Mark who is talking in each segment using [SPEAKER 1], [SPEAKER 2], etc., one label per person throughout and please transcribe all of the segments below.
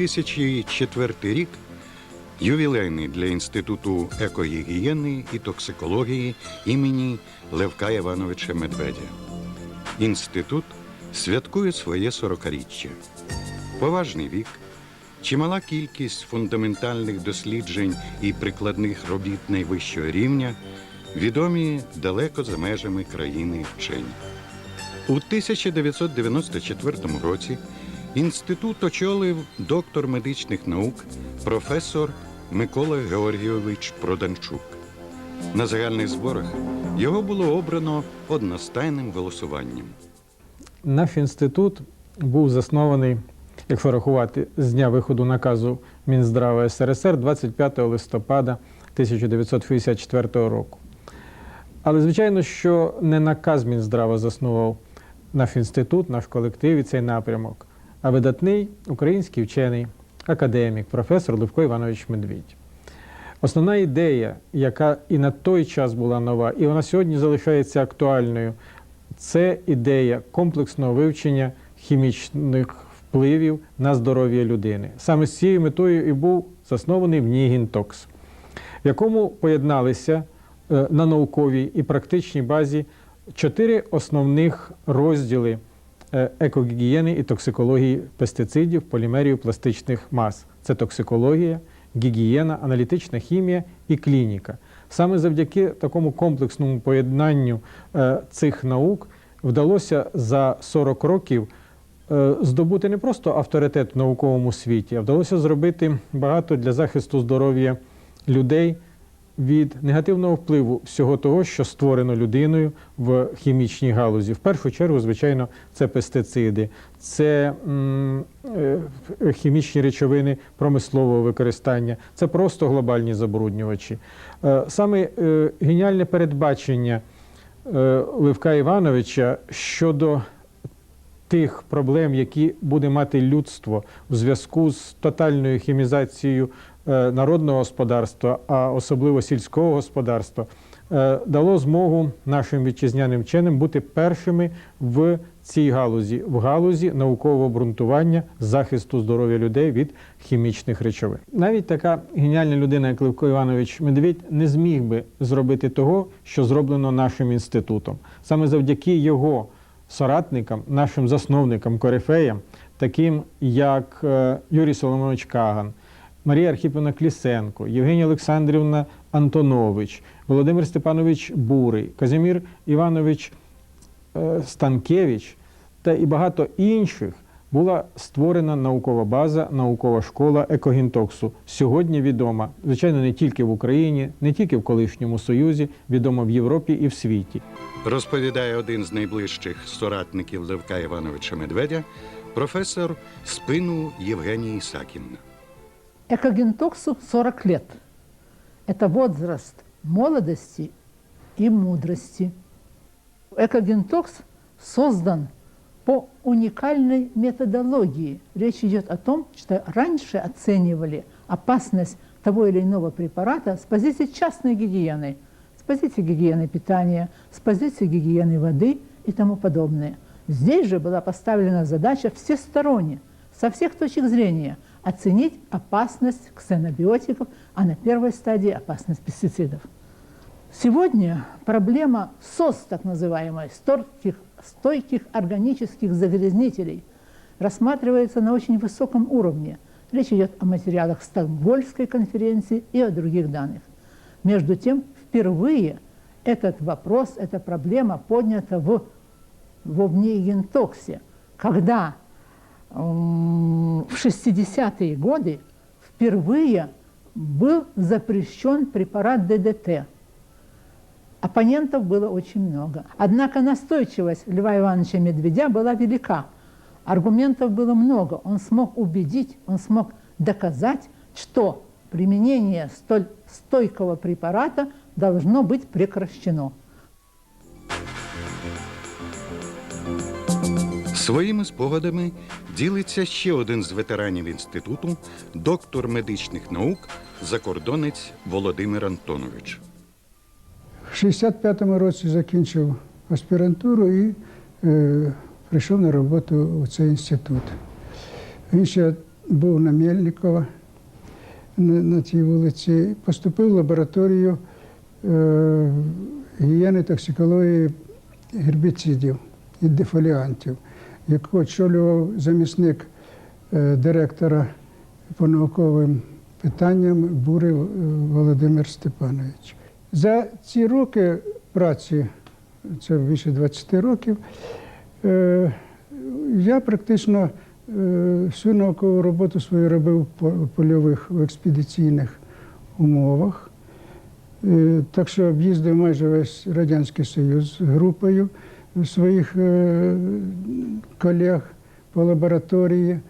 [SPEAKER 1] 2004 рік ювілейний для Інституту екогігієни і токсикології імені Левка Івановича Медведя. Інститут святкує своє 40-річчя. Поважний вік, чимала кількість фундаментальних досліджень і прикладних робіт найвищого рівня відомі далеко за межами країни вчені. У 1994 році інститут очолив доктор медичних наук професор Микола Георгійович Проданчук. На загальних зборах його було обрано одностайним голосуванням.
[SPEAKER 2] Наш інститут був заснований, якщо рахувати, з дня виходу наказу Мінздрава СРСР 25 листопада 1964 року. Але, звичайно, що не наказ Мінздрава заснував наш інститут, наш колектив і цей напрямок, а видатний український вчений, академік, професор Левко Іванович Медвідь. Основна ідея, яка і на той час була нова, і вона сьогодні залишається актуальною, це ідея комплексного вивчення хімічних впливів на здоров'я людини. Саме з цією метою і був заснований ВНІГІНТОКС, в якому поєдналися е, на науковій і практичній базі чотири основних розділи екогігієни і токсикології пестицидів, полімерів, пластичних мас. Це токсикологія, гігієна, аналітична хімія і клініка. Саме завдяки такому комплексному поєднанню е, цих наук вдалося за 40 років е, здобути не просто авторитет в науковому світі, а вдалося зробити багато для захисту здоров'я людей від негативного впливу всього того, що створено людиною в хімічній галузі. В першу чергу, звичайно, це пестициди, це е, хімічні речовини промислового використання, це просто глобальні забруднювачі. Е, Саме е, геніальне передбачення Левка Івановича щодо тих проблем, які буде мати людство в зв'язку з тотальною хімізацією народного господарства, а особливо сільського господарства, е, дало змогу нашим вітчизняним вченим бути першими в цій галузі, в галузі наукового обґрунтування захисту здоров'я людей від хімічних речовин. Навіть така геніальна людина, як Левко Іванович Медведь, не зміг би зробити того, що зроблено нашим інститутом. Саме завдяки його соратникам, нашим засновникам, корифеям, таким як е, Юрій Соломонович Каган, Марія Архіпівна Клісенко, Євгенія Олександрівна Антонович, Володимир Степанович Бурий, Казимір Іванович е, Станкевич та і багато інших була створена наукова база, наукова школа екогінтоксу. Сьогодні відома, звичайно, не тільки в Україні, не тільки в колишньому Союзі, відома в Європі і в світі.
[SPEAKER 1] Розповідає один з найближчих соратників Левка Івановича Медведя, професор спину Євгенія Ісаківна.
[SPEAKER 3] Экогентоксу 40 лет. Это возраст молодости и мудрости. Экогентокс создан по уникальной методологии. Речь идет о том, что раньше оценивали опасность того или иного препарата с позиции частной гигиены, с позиции гигиены питания, с позиции гигиены воды и тому подобное. Здесь же была поставлена задача всесторонне, со всех точек зрения, оценить опасность ксенобиотиков, а на первой стадии опасность пестицидов. Сегодня проблема СОС, так называемой, стойких, стойких органических загрязнителей, рассматривается на очень высоком уровне. Речь идет о материалах Стокгольмской конференции и о других данных. Между тем, впервые этот вопрос, эта проблема поднята в, в Обнигентоксе, когда в 60-е годы впервые был запрещен препарат ДДТ. Оппонентов было очень много. Однако настойчивость Льва Ивановича Медведя была велика. Аргументов было много. Он смог убедить, он смог доказать, что применение столь стойкого препарата должно быть прекращено.
[SPEAKER 1] Своїми спогадами ділиться ще один з ветеранів інституту, доктор медичних наук, закордонець Володимир Антонович.
[SPEAKER 4] В 65-му році закінчив аспірантуру і е, прийшов на роботу у цей інститут. Він ще був на Мельникова на, на цій вулиці, поступив в лабораторію е, гігієни токсикології гербіцидів і дефоліантів, яку очолював замісник е, директора по науковим питанням Бурив е, Володимир Степанович. За ці роки праці, це більше 20 років, е, я практично всю наукову роботу свою робив в польових в експедиційних умовах. Так що об'їздив майже весь Радянський Союз з групою своїх е, колег по лабораторії.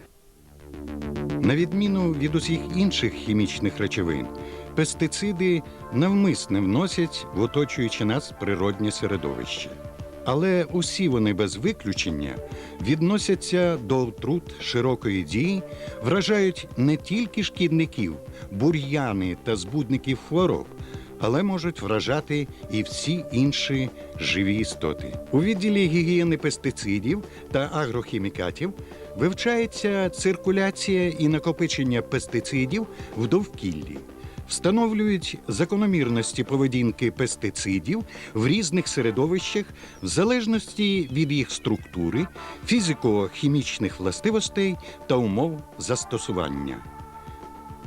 [SPEAKER 1] На відміну від усіх інших хімічних речовин, пестициди навмисне вносять в оточуюче нас природнє середовище. Але усі вони без виключення відносяться до отрут широкої дії, вражають не тільки шкідників, бур'яни та збудників хвороб, але можуть вражати і всі інші живі істоти. У відділі гігієни пестицидів та агрохімікатів вивчається циркуляція і накопичення пестицидів в довкіллі. Встановлюють закономірності поведінки пестицидів в різних середовищах в залежності від їх структури, фізико-хімічних властивостей та умов застосування.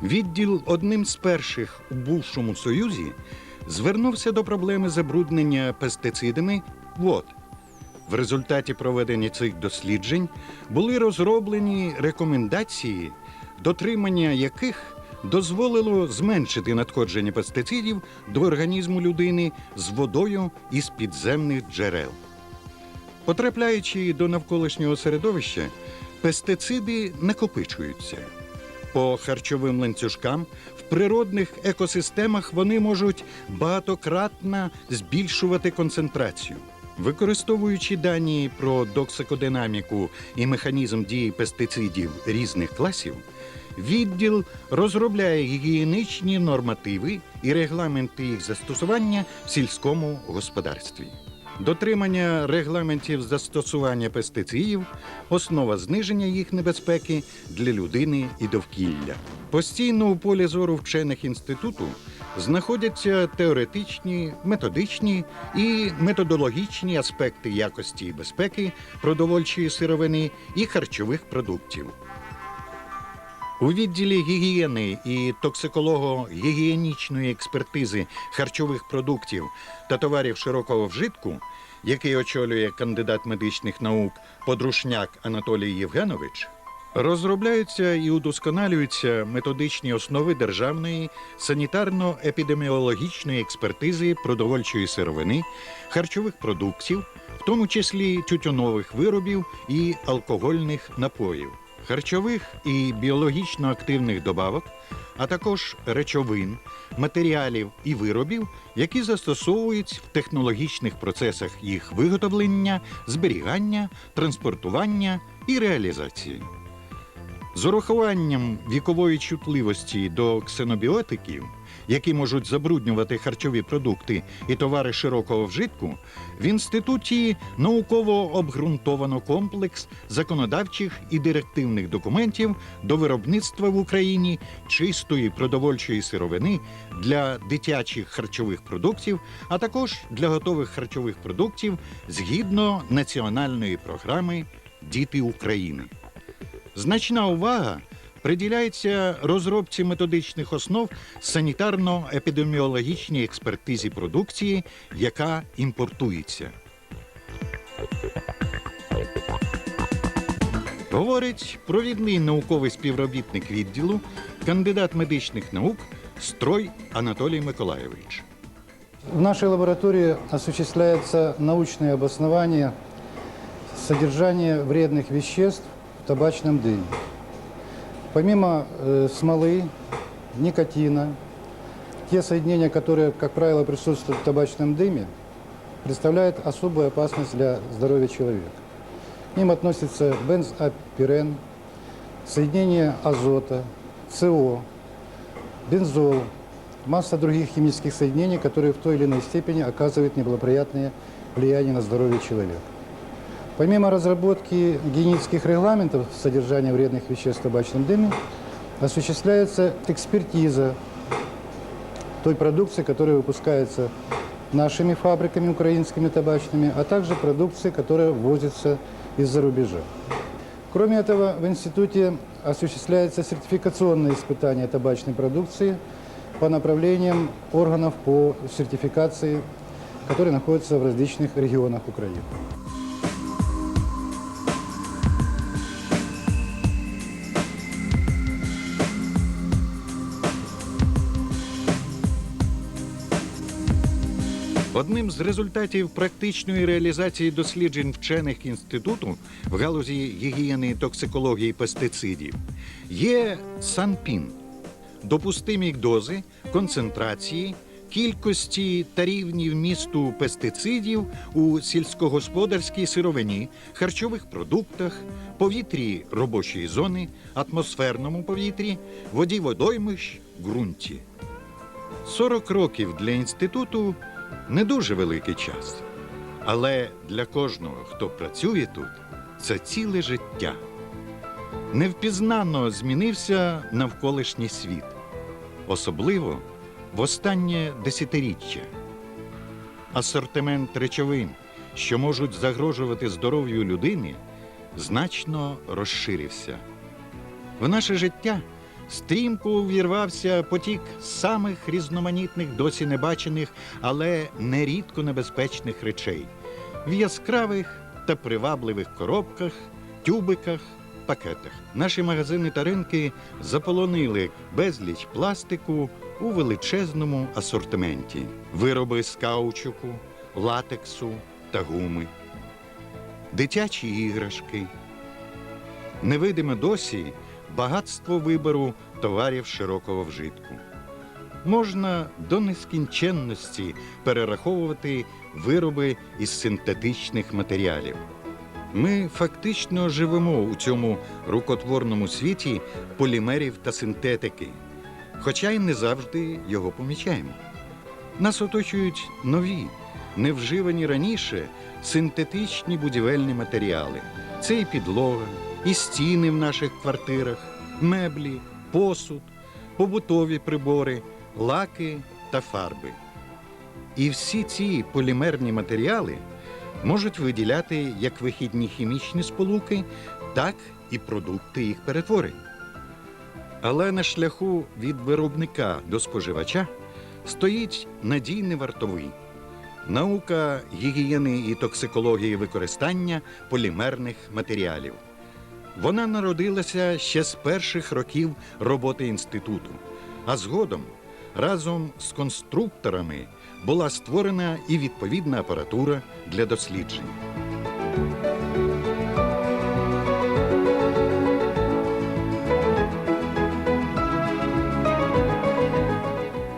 [SPEAKER 1] Відділ одним з перших у бувшому союзі звернувся до проблеми забруднення пестицидами вод. В результаті проведення цих досліджень були розроблені рекомендації, дотримання яких дозволило зменшити надходження пестицидів до організму людини з водою із підземних джерел. Потрапляючи до навколишнього середовища, пестициди накопичуються. По харчовим ланцюжкам в природних екосистемах вони можуть багатократно збільшувати концентрацію. Використовуючи дані про доксикодинаміку і механізм дії пестицидів різних класів, відділ розробляє гігієнічні нормативи і регламенти їх застосування в сільському господарстві. Дотримання регламентів застосування пестицидів основа зниження їх небезпеки для людини і довкілля. Постійно у полі зору вчених інституту знаходяться теоретичні, методичні і методологічні аспекти якості і безпеки продовольчої сировини і харчових продуктів. У відділі гігієни і токсиколого-гігієнічної експертизи харчових продуктів та товарів широкого вжитку, який очолює кандидат медичних наук Подрушняк Анатолій Євгенович, розробляються і удосконалюються методичні основи державної санітарно-епідеміологічної експертизи продовольчої сировини, харчових продуктів, в тому числі тютюнових виробів і алкогольних напоїв харчових і біологічно активних добавок, а також речовин, матеріалів і виробів, які застосовують в технологічних процесах їх виготовлення, зберігання, транспортування і реалізації. З урахуванням вікової чутливості до ксенобіотиків, які можуть забруднювати харчові продукти і товари широкого вжитку, в інституті науково обґрунтовано комплекс законодавчих і директивних документів до виробництва в Україні чистої продовольчої сировини для дитячих харчових продуктів, а також для готових харчових продуктів згідно національної програми Діти України. Значна увага приділяється розробці методичних основ санітарно-епідеміологічній експертизі продукції, яка імпортується. Говорить провідний науковий співробітник відділу, кандидат медичних наук Строй Анатолій Миколайович.
[SPEAKER 5] В нашей лаборатории осуществляется научное обоснование содержания вредных веществ в табачном дыме. Помимо э, смолы, никотина, те соединения, которые, как правило, присутствуют в табачном дыме, представляют особую опасность для здоровья человека. К ним относятся бензопирен, соединение азота, СО, бензол, масса других химических соединений, которые в той или иной степени оказывают неблагоприятное влияние на здоровье человека. Помимо разработки гигиенических регламентов содержания вредных веществ в табачном дыме, осуществляется экспертиза той продукции, которая выпускается нашими фабриками украинскими табачными, а также продукции, которая ввозится из-за рубежа. Кроме этого, в институте осуществляется сертификационное испытание табачной продукции по направлениям органов по сертификации, которые находятся в различных регионах Украины.
[SPEAKER 1] Одним з результатів практичної реалізації досліджень вчених інституту в галузі гігієни токсикології пестицидів є санпін, допустимі дози, концентрації, кількості та рівні вмісту пестицидів у сільськогосподарській сировині, харчових продуктах, повітрі робочої зони, атмосферному повітрі, воді водоймищ, ґрунті. 40 років для інституту не дуже великий час. Але для кожного, хто працює тут, це ціле життя. Невпізнано змінився навколишній світ, особливо в останнє десятиріччя. Асортимент речовин, що можуть загрожувати здоров'ю людини, значно розширився. В наше життя стрімко увірвався потік самих різноманітних, досі небачених, але нерідко небезпечних речей в яскравих та привабливих коробках, тюбиках, пакетах. Наші магазини та ринки заполонили безліч пластику у величезному асортименті: вироби з каучуку, латексу та гуми, дитячі іграшки. Невидиме досі багатство вибору товарів широкого вжитку. Можна до нескінченності перераховувати вироби із синтетичних матеріалів. Ми фактично живемо у цьому рукотворному світі полімерів та синтетики, хоча й не завжди його помічаємо. Нас оточують нові, невживані раніше синтетичні будівельні матеріали. Це і підлога, і стіни в наших квартирах, меблі, посуд, побутові прибори, лаки та фарби. І всі ці полімерні матеріали можуть виділяти як вихідні хімічні сполуки, так і продукти їх перетворень. Але на шляху від виробника до споживача стоїть надійний вартовий наука гігієни і токсикології використання полімерних матеріалів. Вона народилася ще з перших років роботи інституту, а згодом разом з конструкторами була створена і відповідна апаратура для досліджень.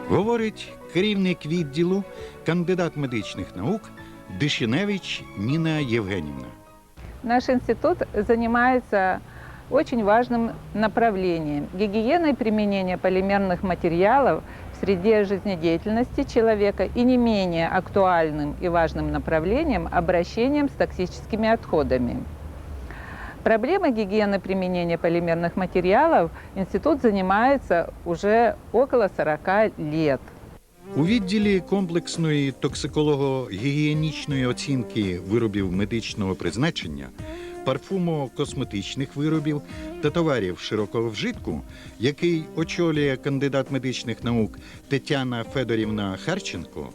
[SPEAKER 1] Говорить керівник відділу, кандидат медичних наук Дишиневич Ніна Євгенівна.
[SPEAKER 6] Наш институт занимается очень важным направлением – гигиеной применения полимерных материалов в среде жизнедеятельности человека и не менее актуальным и важным направлением – обращением с токсическими отходами. Проблемой гигиены применения полимерных материалов институт занимается уже около 40 лет.
[SPEAKER 1] У відділі комплексної токсиколого-гігієнічної оцінки виробів медичного призначення, парфумо-косметичних виробів та товарів широкого вжитку, який очолює кандидат медичних наук Тетяна Федорівна Харченко,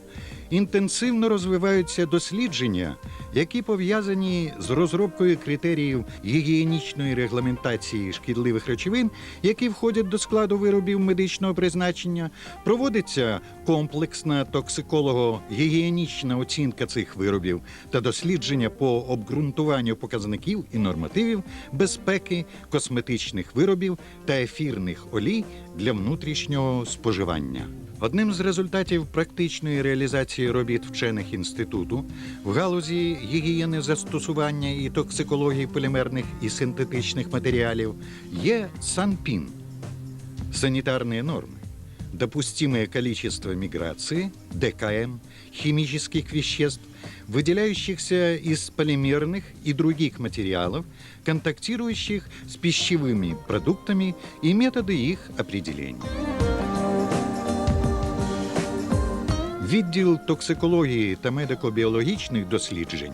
[SPEAKER 1] інтенсивно розвиваються дослідження, які пов'язані з розробкою критеріїв гігієнічної регламентації шкідливих речовин, які входять до складу виробів медичного призначення, проводиться комплексна токсиколого-гігієнічна оцінка цих виробів та дослідження по обґрунтуванню показників і нормативів безпеки косметичних виробів та ефірних олій для внутрішнього споживання. Одним з результатів практичної реалізації робіт вчених інституту в галузі гігієни застосування і токсикології полімерних і синтетичних матеріалів є санпін санітарні норми, допустимое количество миграции, ДКМ, химических веществ, выделяющихся из полимерных и других материалов, контактирующих с пищевыми продуктами и методы их определения. Відділ токсикології та медико-біологічних досліджень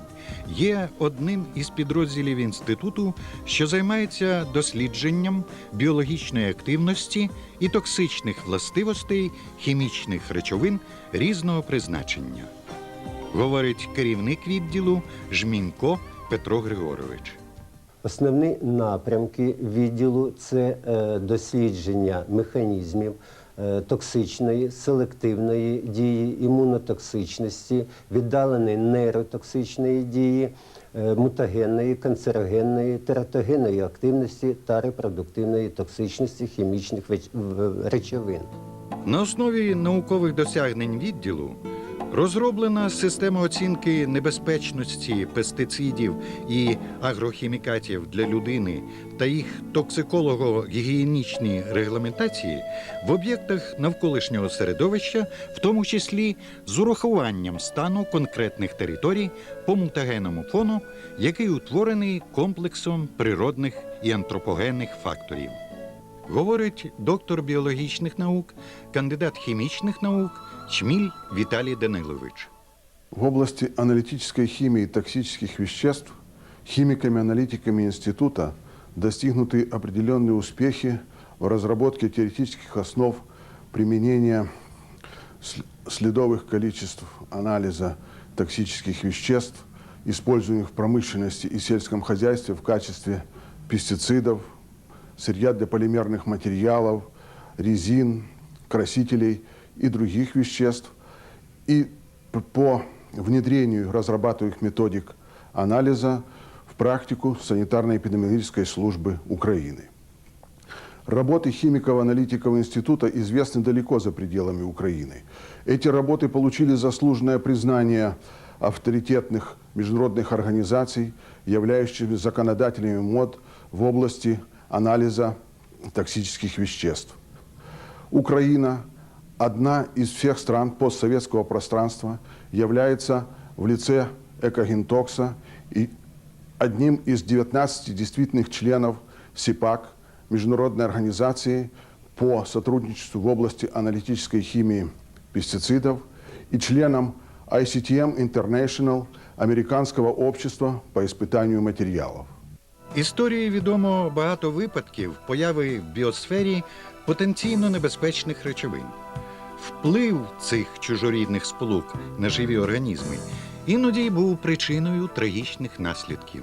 [SPEAKER 1] є одним із підрозділів інституту, що займається дослідженням біологічної активності і токсичних властивостей хімічних речовин різного призначення, говорить керівник відділу Жмінько Петро Григорович.
[SPEAKER 7] Основні напрямки відділу це е, дослідження механізмів токсичної, селективної дії, імунотоксичності, віддаленої нейротоксичної дії, е, мутагенної, канцерогенної, тератогенної активності та репродуктивної токсичності хімічних речовин.
[SPEAKER 1] На основі наукових досягнень відділу розроблена система оцінки небезпечності пестицидів і агрохімікатів для людини та їх токсиколого-гігієнічні регламентації в об'єктах навколишнього середовища, в тому числі з урахуванням стану конкретних територій по мутагенному фону, який утворений комплексом природних і антропогенних факторів. Говорить доктор біологічних наук, кандидат хімічних наук Чміль Віталій Данилович.
[SPEAKER 8] В области аналитической химии и токсических веществ химиками-аналитиками института достигнуты определенные успехи в разработке теоретических основ применения сл- следовых количеств анализа токсических веществ, используемых в промышленности и сельском хозяйстве в качестве пестицидов, сырья для полимерных материалов, резин, красителей и других веществ, и по внедрению разрабатываемых методик анализа в практику санитарно-эпидемиологической службы Украины. Работы химиков-аналитиков института известны далеко за пределами Украины. Эти работы получили заслуженное признание авторитетных международных организаций, являющихся законодателями мод в области анализа токсических веществ. Украина, одна из всех стран постсоветского пространства, является в лице Экогентокса и одним из 19 действительных членов СИПАК, международной организации по сотрудничеству в области аналитической химии пестицидов, и членом ICTM International, американского общества по испытанию материалов.
[SPEAKER 1] Історії відомо багато випадків появи в біосфері потенційно небезпечних речовин. Вплив цих чужорідних сполук на живі організми іноді був причиною трагічних наслідків.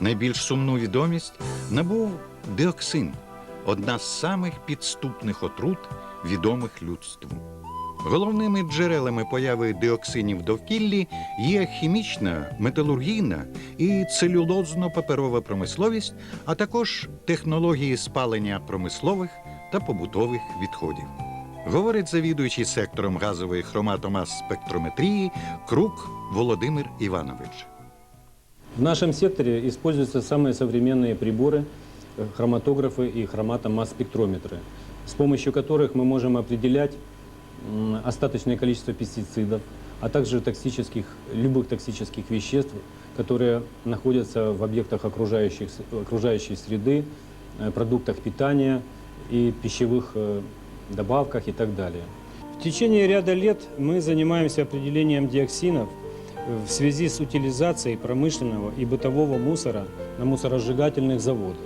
[SPEAKER 1] Найбільш сумну відомість набув диоксин одна з самих підступних отрут, відомих людству. Головними джерелами появи диоксинів в довкіллі є хімічна, металургійна і целюлозно-паперова промисловість, а також технології спалення промислових та побутових відходів. Говорить завідуючий сектором газової хроматомас спектрометрії Крук Володимир Іванович.
[SPEAKER 9] В нашем секторе используются самые современные приборы, э, хроматографы и хроматомасс-спектрометры, с помощью которых мы можем определять м, остаточное количество пестицидов, а также токсических, любых токсических веществ, которые находятся в объектах окружающих, окружающей среды, э, продуктах питания и пищевых э, добавках и так далее. В течение ряда лет мы занимаемся определением диоксинов в связи с утилизацией промышленного и бытового мусора на мусоросжигательных заводах.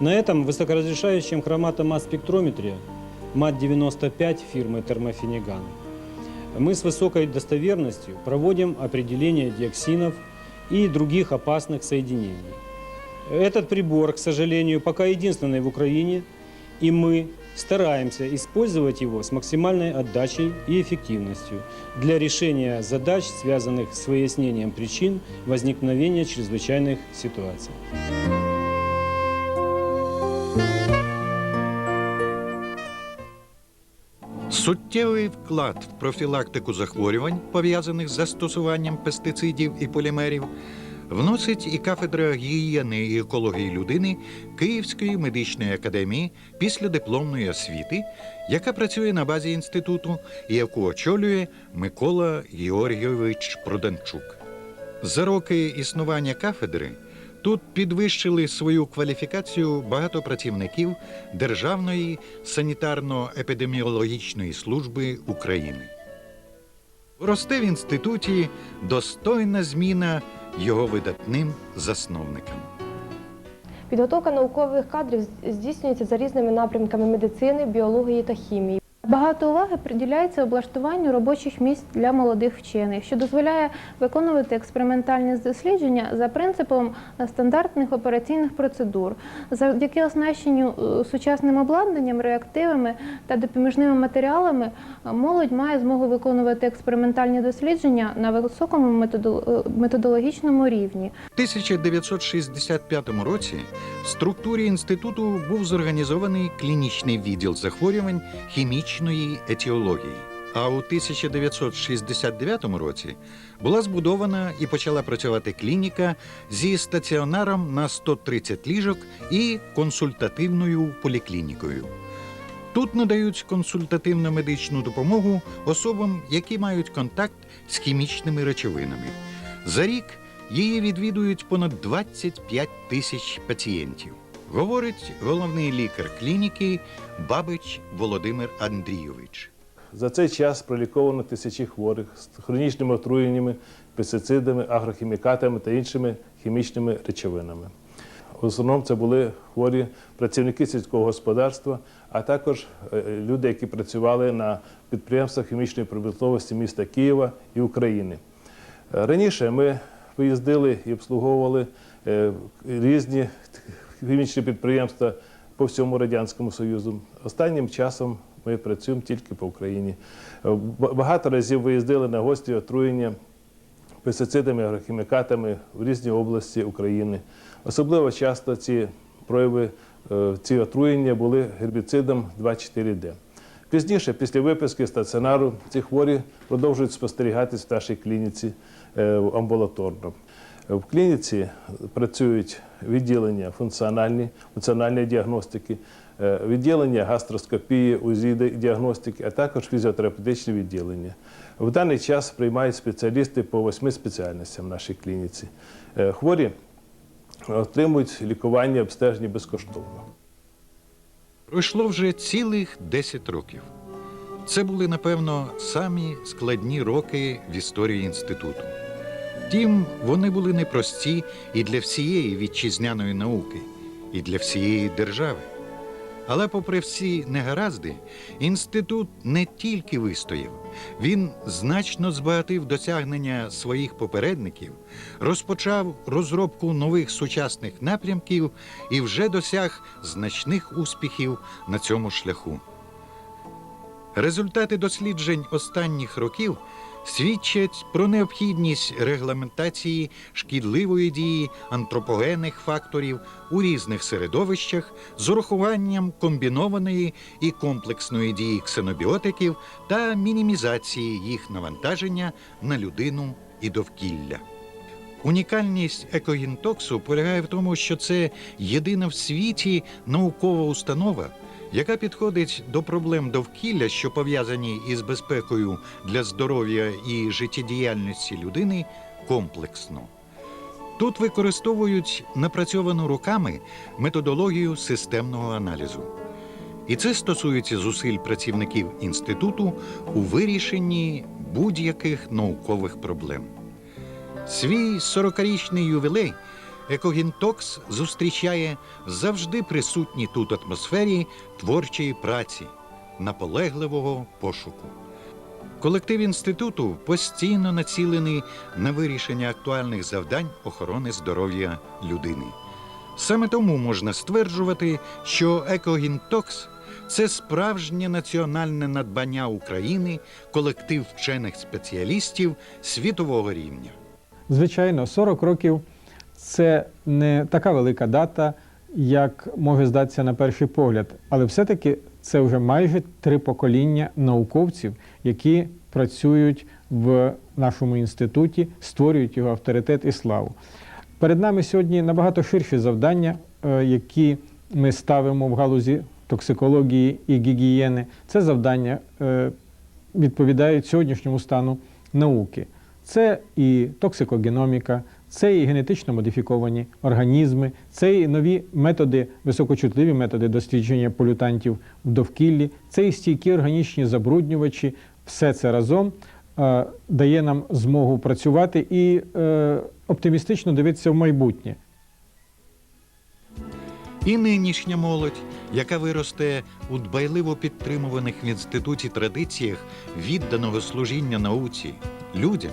[SPEAKER 9] На этом высокоразрешающем хроматомасс-спектрометре МАТ-95 фирмы Термофиниган мы с высокой достоверностью проводим определение диоксинов и других опасных соединений. Этот прибор, к сожалению, пока единственный в Украине, и мы стараемся использовать его с максимальной отдачей и эффективностью для решения задач, связанных с выяснением причин возникновения чрезвычайных ситуаций.
[SPEAKER 1] Суттєвий вклад в профілактику захворювань, пов'язаних з застосуванням пестицидів і полімерів, вносить і кафедра гігієни і екології людини Київської медичної академії після дипломної освіти, яка працює на базі інституту і яку очолює Микола Георгійович Проданчук. За роки існування кафедри тут підвищили свою кваліфікацію багато працівників Державної санітарно-епідеміологічної служби України. Росте в інституті достойна зміна його видатним засновникам.
[SPEAKER 10] Підготовка наукових кадрів здійснюється за різними напрямками медицини, біології та хімії. Багато уваги приділяється облаштуванню робочих місць для молодих вчених, що дозволяє виконувати експериментальні дослідження за принципом стандартних операційних процедур. Завдяки оснащенню е, сучасним обладнанням, реактивами та допоміжними матеріалами молодь має змогу виконувати експериментальні дослідження на високому е, методологічному рівні.
[SPEAKER 1] В 1965 році в структурі інституту був зорганізований клінічний відділ захворювань хімічної етіології. А у 1969 році була збудована і почала працювати клініка зі стаціонаром на 130 ліжок і консультативною поліклінікою. Тут надають консультативно-медичну допомогу особам, які мають контакт з хімічними речовинами. За рік її відвідують понад 25 тисяч пацієнтів. Говорить головний лікар клініки Бабич Володимир Андрійович.
[SPEAKER 11] За цей час проліковано тисячі хворих з хронічними отруєннями, пестицидами, агрохімікатами та іншими хімічними речовинами. В основному це були хворі працівники сільського господарства, а також е, люди, які працювали на підприємствах хімічної промисловості міста Києва і України. Раніше ми виїздили і обслуговували е, різні хімічні підприємства по всьому Радянському Союзу. Останнім часом ми працюємо тільки по Україні. Е, Багато разів виїздили на гості отруєння пестицидами, агрохімікатами в різні області України. Особливо часто ці прояви, е, ці отруєння були гербіцидом 2,4-D. Пізніше, після виписки стаціонару, ці хворі продовжують спостерігатись в нашій клініці е, амбулаторно. В клініці працюють відділення функціональні, функціональної діагностики, е, відділення гастроскопії, УЗІ діагностики, а також фізіотерапевтичні відділення. В даний час приймають спеціалісти по восьми спеціальностям в нашій клініці. Е, Хворі отримують лікування обстеження безкоштовно.
[SPEAKER 1] Пройшло вже цілих 10 років. Це були, напевно, самі складні роки в історії інституту. Втім, вони були непрості і для всієї вітчизняної науки, і для всієї держави. Але, попри всі негаразди, інститут не тільки вистояв, він значно збагатив досягнення своїх попередників, розпочав розробку нових сучасних напрямків і вже досяг значних успіхів на цьому шляху. Результати досліджень останніх років свідчать про необхідність регламентації шкідливої дії антропогенних факторів у різних середовищах з урахуванням комбінованої і комплексної дії ксенобіотиків та мінімізації їх навантаження на людину і довкілля. Унікальність екогінтоксу полягає в тому, що це єдина в світі наукова установа, яка підходить до проблем довкілля, що пов'язані із безпекою для здоров'я і життєдіяльності людини, комплексно. Тут використовують напрацьовану руками методологію системного аналізу. І це стосується зусиль працівників інституту у вирішенні будь-яких наукових проблем. Свій 40-річний ювілей Екогінтокс зустрічає завжди присутній тут атмосфері творчої праці, наполегливого пошуку. Колектив інституту постійно націлений на вирішення актуальних завдань охорони здоров'я людини. Саме тому можна стверджувати, що Екогінтокс це справжнє національне надбання України, колектив вчених спеціалістів світового рівня.
[SPEAKER 2] Звичайно, 40 років це не така велика дата, як може здатися на перший погляд, але все-таки це вже майже три покоління науковців, які працюють в нашому інституті, створюють його авторитет і славу. Перед нами сьогодні набагато ширші завдання, е, які ми ставимо в галузі токсикології і гігієни. Це завдання е, відповідають сьогоднішньому стану науки. Це і токсикогеноміка, це і генетично модифіковані організми, це і нові методи, високочутливі методи дослідження полютантів в довкіллі, це і стійкі органічні забруднювачі. Все це разом е, дає нам змогу працювати і е, оптимістично дивитися в майбутнє.
[SPEAKER 1] І нинішня молодь, яка виросте у дбайливо підтримуваних в інституті традиціях відданого служіння науці, людям,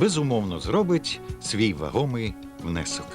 [SPEAKER 1] безумовно зробить свій вагомий внесок.